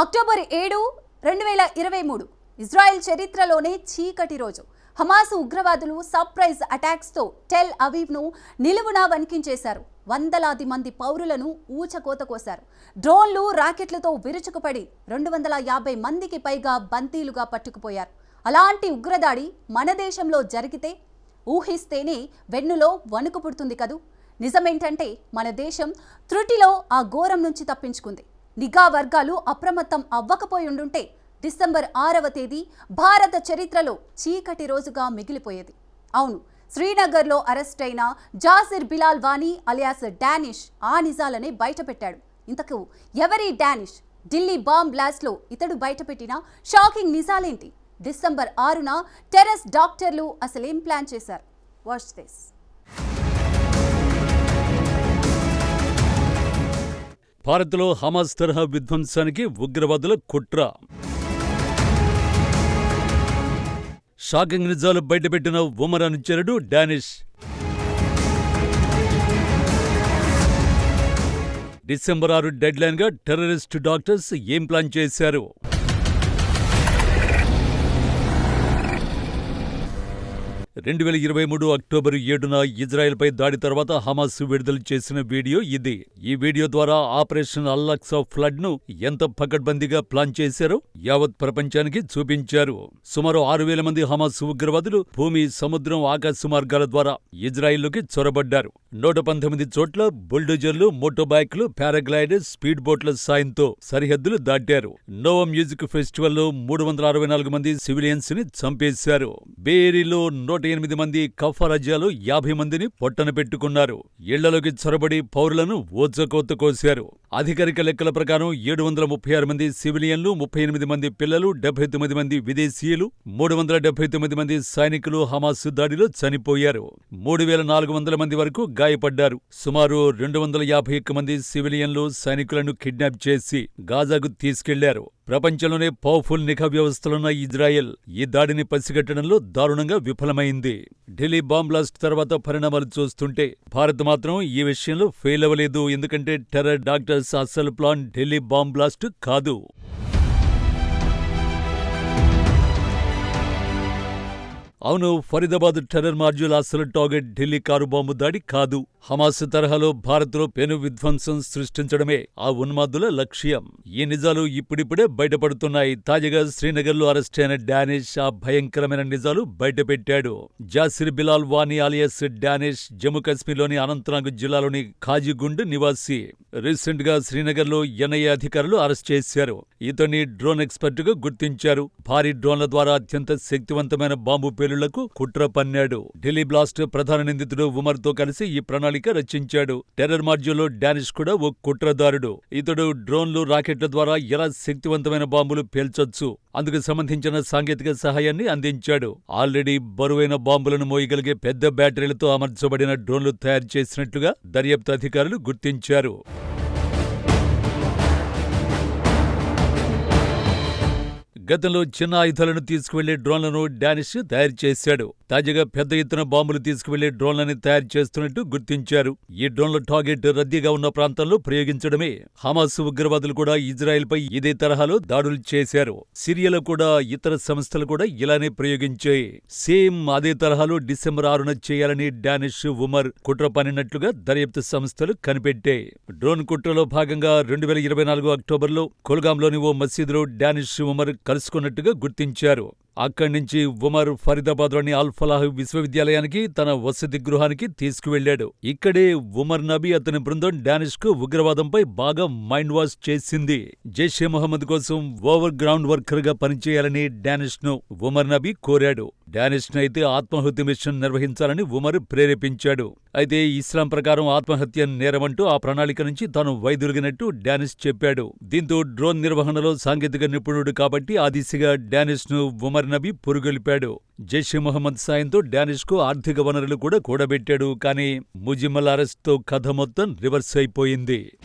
October ఏడు రెండు వేల ఇరవై మూడు. ఇజ్రాయెల్ చరిత్రలోనే చీకటి రోజు. హమాస్ ఉగ్రవాదులు సర్ప్రైజ్ అటాక్స్తో టెల్ అవీవ్ను నిలువునా వణికించేశారు. వందలాది మంది పౌరులను ఊచకోత కోశారు. డ్రోన్లు రాకెట్లతో విరుచుకుపడి రెండు వందల యాభై మందికి పైగా బంతీలుగా పట్టుకుపోయారు. అలాంటి ఉగ్రదాడి మన దేశంలో జరిగితే ఊహిస్తేనే వెన్నులో వణుకు పుడుతుంది కదూ? నిజమేంటంటే మన దేశం త్రుటిలో ఆ ఘోరం నుంచి తప్పించుకుంది. నిఘా వర్గాలు అప్రమత్తం అవ్వకపోయిండుంటే డిసెంబర్ ఆరవ తేదీ భారత చరిత్రలో చీకటి రోజుగా మిగిలిపోయేది. అవును శ్రీనగర్లో అరెస్ట్ అయిన జాసిర్ బిలాల్ వానీ అలియాస్ డానిష్ ఆ నిజాలనే బయటపెట్టాడు. ఇంతకు ఎవరి డానిష్? ఢిల్లీ బాంబ్ బ్లాస్ట్లో ఇతడు బయటపెట్టిన షాకింగ్ నిజాలేంటి? డిసెంబర్ ఆరున టెర్రస్ డాక్టర్లు అసలేం ప్లాన్ చేశారు? Watch this. భారత్లో హమాస్ తరహా విధ్వంసానికి ఉగ్రవాదుల కుట్ర. షాకింగ్ నిజాలు బయటపెట్టిన ఉమర్ అనుచరుడు డానిష్. డిసెంబర్ ఆరు డెడ్లైన్గా టెర్రరిస్ట్ డాక్టర్స్ ఏం ప్లాన్ చేశారు? రెండు వేల ఇరవై మూడు అక్టోబర్ ఏడున ఇజ్రాయెల్పై దాడి తర్వాత హమాస్ విడుదల చేసిన వీడియో ఇది. ఈ వీడియో ద్వారా ఆపరేషన్ అల్లక్స్ ఆఫ్ ఫ్లడ్ను ఎంత పకడ్బందీగా ప్లాన్ చేశారో యావత్ ప్రపంచానికి చూపించారు. సుమారు ఆరు వేల మంది హమాస్ ఉగ్రవాదులు భూమి సముద్రం ఆకాశ మార్గాల ద్వారా ఇజ్రాయెల్లోకి చొరబడ్డారు. నూట పంతొమ్మిది చోట్ల బుల్డోజర్లు మోటోబైక్లు పారాగ్లైడర్ స్పీడ్ బోట్ల సాయంతో సరిహద్దులు దాటారు. నోవా మ్యూజిక్ ఫెస్టివల్లో మూడు వందల అరవై నాలుగు మంది సివిలియన్స్ని చంపేశారు. బేరీలో నూట ఎనిమిది మంది కఫరాజ్యాలు యాభై మందిని పొట్టన పెట్టుకున్నారు. ఇళ్ళలోకి చొరబడి పౌరులను ఓచకోత కోశారు. అధికారిక లెక్కల ప్రకారం ఏడు వందల ముప్పై ఆరు మంది సివిలియన్లు ముప్పై ఎనిమిది మంది పిల్లలు డెబ్బై తొమ్మిది మంది విదేశీయులు మూడు వందల డెబ్బై తొమ్మిది మంది సైనికులు హమాస్ దాడిలో చనిపోయారు. మూడు వేల నాలుగు వందల మంది వరకు గాయపడ్డారు. సుమారు రెండు వందల యాభై ఒక్క మంది సివిలియన్లు సైనికులను కిడ్నాప్ చేసి గాజాకు తీసుకెళ్ళారు. ప్రపంచంలోనే పవర్ఫుల్ నిఘా వ్యవస్థలున్న ఇజ్రాయెల్ ఈ దాడిని పసిగట్టడంలో దారుణంగా విఫలమైంది. ఢిల్లీ బాంబ్ బ్లాస్ట్ తర్వాత పరిణామాలు చూస్తుంటే భారత్ మాత్రం ఈ విషయంలో ఫెయిల్ అవ్వలేదు. ఎందుకంటే టెర్రర్ డాక్టర్స్ అసలు ప్లాన్ ఢిల్లీ బాంబ్ బ్లాస్ట్ కాదు. అవును ఫరీదాబాద్ టెర్రర్ మాడ్యూల్ అసలు టార్గెట్ ఢిల్లీ కారు బాంబు దాడి కాదు. హమాస్ తరహాలో భారత్లో పెను విధ్వంసం సృష్టించడమే ఆ ఉన్మాదుల లక్ష్యం. ఈ నిజాలు ఇప్పుడిప్పుడే బయటపడుతున్నాయి. తాజాగా శ్రీనగర్లో అరెస్ట్ అయిన డానిష్ ఆ భయంకరమైన నిజాలు బయటపెట్టాడు. జాసిర్ బిలాల్ వానీ ఆలియస్ డానిష్ జమ్మూ కాశ్మీర్లోని అనంతనాగ్ జిల్లాలోని ఖాజీగుండ్ నివాసి. రీసెంట్గా శ్రీనగర్లో ఎన్ఐఏ అధికారులు అరెస్ట్ చేశారు. ఇతన్ని డ్రోన్ ఎక్స్పర్ట్గా గుర్తించారు. భారీ డ్రోన్ల ద్వారా అత్యంత శక్తివంతమైన బాంబు పేలుళ్ళకు కుట్ర పన్నాడు. ఢిల్లీ బ్లాస్ట్ ప్రధాన నిందితుడు ఉమర్తో కలిసి ఈ ప్రణాళిక రచించాడు. టెర్రర్ మార్జ్యూలో డానిష్ కూడా ఓ కుట్రదారుడు. ఇతడు డ్రోన్లు రాకెట్ల ద్వారా ఎలా శక్తివంతమైన బాంబులు పేల్చొచ్చు? అందుకు సంబంధించిన సాంకేతిక సహాయాన్ని అందించాడు. ఆల్రెడీ బరువైన బాంబులను మోయగలిగే పెద్ద బ్యాటరీలతో అమర్చబడిన డ్రోన్లు తయారు చేసినట్లుగా దర్యాప్తు అధికారులు గుర్తించారు. గతంలో చిన్న ఆయుధాలను తీసుకువెళ్ళే డ్రోన్లను డానిష్ తయారు చేశాడు. తాజాగా పెద్ద ఎత్తున బాంబులు తీసుకువెళ్ళే డ్రోన్లని తయారు చేస్తున్నట్టు గుర్తించారు. ఈ డ్రోన్ల టార్గెట్ రద్దీగా ఉన్న ప్రాంతాల్లో ప్రయోగించడమే. హమాస్ ఉగ్రవాదులు కూడా ఇజ్రాయెల్పై ఇదే తరహాలో దాడులు చేశారు. సిరియాలో కూడా ఇతర సంస్థలు కూడా ఇలానే ప్రయోగించాయి. సేమ్ అదే తరహాలో డిసెంబర్ ఆరున చేయాలని డానిష్ ఉమర్ కుట్ర పనినట్లుగా దర్యాప్తు సంస్థలు కనిపెట్టాయి. డ్రోన్ కుట్రలో భాగంగా రెండు వేల ఇరవై నాలుగు అక్టోబర్లో కుల్గాంలోని ఓ మసీదులో డానిష్ ఉమర్ కలుసుకున్నట్టుగా గుర్తించారు. అక్కడి నుంచి ఉమర్ ఫరీదాబాద్లోని అల్ఫలాహ్ విశ్వవిద్యాలయానికి తన వసతి గృహానికి తీసుకువెళ్ళాడు ఇక్కడే ఉమర్ నబీ అతని బృందం డానిష్కు ఉగ్రవాదంపై బాగా మైండ్ వాష్ చేసింది. జైషే మొహమ్మద్ కోసం ఓవర్ గ్రౌండ్ వర్కర్గా పనిచేయాలని డానిష్ను ఉమర్ నబీ కోరాడు. డానిష్ను అయితే ఆత్మాహుతి మిషన్ నిర్వహించాలని ఉమర్ ప్రేరేపించాడు. అయితే ఇస్లాం ప్రకారం ఆత్మహత్య నేరమంటూ ఆ ప్రణాళిక నుంచి తాను వైదొలిగినట్టు డానిష్ చెప్పాడు. దీంతో డ్రోన్ నిర్వహణలో సాంకేతిక నిపుణుడు కాబట్టి ఆ దిశగా డానిష్ను ఉమర్ నబీ పురుగొల్పాడు. జైషే మొహమ్మద్ సాయంతో డానిష్కు ఆర్థిక వనరులు కూడా కూడబెట్టాడు. కానీ ముజిమల్ అరెస్ట్తో కథ మొత్తం రివర్స్ అయిపోయింది.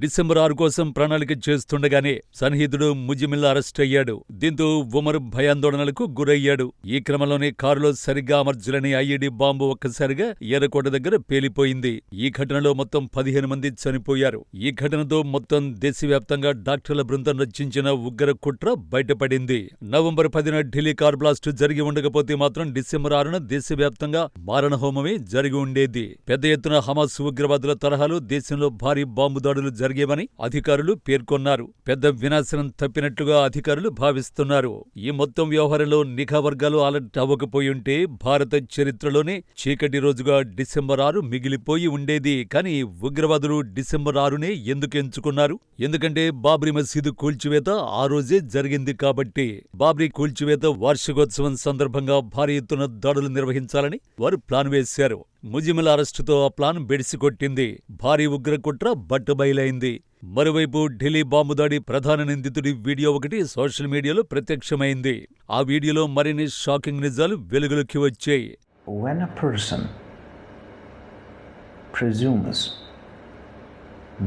డిసెంబర్ ఆరు కోసం ప్రణాళిక చేస్తుండగానే సన్నిహితుడు ముజిమిల్ అరెస్ట్ అయ్యాడు. దీంతో ఉమర్ భయాందోళనలకు గురయ్యాడు. ఈ క్రమంలోనే కారులో సరిగ్గా అమర్చులని ఐఈడి బాంబు ఒక్కసారిగా ఎర్రకోట దగ్గర పేలిపోయింది. ఈ ఘటనలో మొత్తం పదిహేను మంది చనిపోయారు. ఈ ఘటనతో మొత్తం దేశవ్యాప్తంగా డాక్టర్ల బృందం రచించిన ఉగ్ర కుట్ర బయటపడింది. నవంబర్ పదిన ఢిల్లీ కార్ బ్లాస్ట్ జరిగి ఉండకపోతే మాత్రం డిసెంబర్ ఆరున దేశవ్యాప్తంగా మారణహోమమే జరిగి ఉండేది. పెద్ద ఎత్తున హమాస్ ఉగ్రవాదుల తరహాలో దేశంలో భారీ బాంబు దాడులు జరిగేవని అధికారులు పేర్కొన్నారు. పెద్ద వినాశనం తప్పినట్లుగా అధికారులు భావిస్తున్నారు. ఈ మొత్తం వ్యవహారంలో నిఘా వర్గాలు అలర్ట్ అవ్వకపోయుంటే భారత చరిత్రలోనే చీకటి రోజుగా డిసెంబర్ ఆరు మిగిలిపోయి ఉండేది. కానీ ఉగ్రవాదులు డిసెంబర్ ఆరునే ఎందుకు ఎంచుకున్నారు? ఎందుకంటే బాబ్రీ మసీదు కూల్చివేత ఆ రోజే జరిగింది కాబట్టి. బాబ్రీ కూల్చివేత వార్షికోత్సవం సందర్భంగా భారీ ఎత్తున దాడులు నిర్వహించాలని వారు ప్లాన్ వేశారు. ముజిమిల అరెస్టుతో ఆ ప్లాన్ బెడిసికొట్టింది. భారీ ఉగ్రకుట్ర బట్టబయలైంది. మరోవైపు ఢిల్లీ బాంబు దాడి ప్రధాన నిందితుడి వీడియో ఒకటి సోషల్ మీడియాలో ప్రత్యక్షమైంది. ఆ వీడియోలో మరిన్ని షాకింగ్ నిజాలు వెలుగులోకి వచ్చాయి. When a person presumes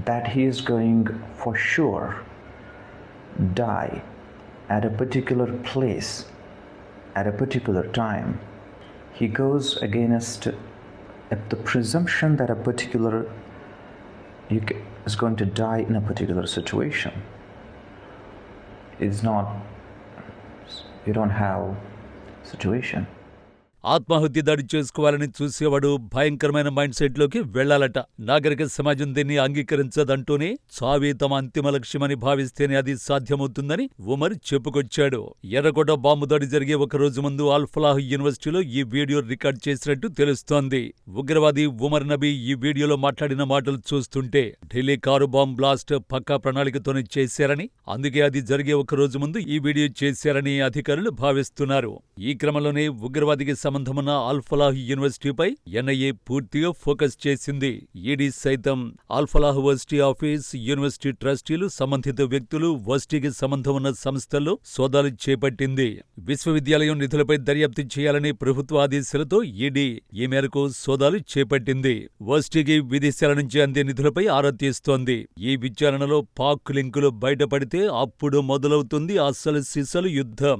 that he is going for sure die at a particular place at a particular time he goes against uh, the presumption that a particular you is going to die in a particular situation. It's not you don't have situation ఆత్మాహుతి దాడి చేసుకోవాలని చూసేవాడు భయంకరమైన mind సెట్లోకి వెళ్ళాలట నాగరిక సమాజం దీన్ని అంగీకరించదంటూనే చావే తమ అంతిమ లక్ష్యమని భావిస్తేనే అది సాధ్యమవుతుందని ఉమర్ చెప్పుకొచ్చాడు. ఎర్రకోట బాంబు దాడి జరిగే ఒక రోజు ముందు అల్ఫలాహ్ యూనివర్సిటీలో ఈ వీడియో రికార్డ్ చేసినట్టు తెలుస్తోంది. ఉగ్రవాది ఉమర్ నబీ ఈ వీడియోలో మాట్లాడిన మాటలు చూస్తుంటే ఢిల్లీ కారు బాంబ్ బ్లాస్ట్ పక్కా ప్రణాళికతోనే చేశారని అందుకే అది జరిగే ఒక రోజు ముందు ఈ వీడియో చేశారని అధికారులు భావిస్తున్నారు. ఈ క్రమంలోనే ఉగ్రవాదికి సంబంధమున్న అల్ఫలాహ్ యూనివర్సిటీపై ఎన్ఐఏ పూర్తిగా ఫోకస్ చేసింది. ఈడీ సైతం అల్ఫలాహ్ వర్సిటీ ఆఫీస్ యూనివర్సిటీ ట్రస్టీలు సంబంధిత వ్యక్తులు వర్సిటీకి సంబంధం ఉన్న సంస్థల్లో సోదాలు చేపట్టింది. విశ్వవిద్యాలయం నిధులపై దర్యాప్తు చేయాలని ప్రభుత్వ ఆదేశాలతో ఈడీ ఈ మేరకు సోదాలు చేపట్టింది. వర్సిటీకి విదేశాల నుంచి అందే నిధులపై ఆరా తీస్తోంది. ఈ విచారణలో పాక్ లింకులు బయటపడితే అప్పుడు మొదలవుతుంది అసలు సిసలు యుద్ధం.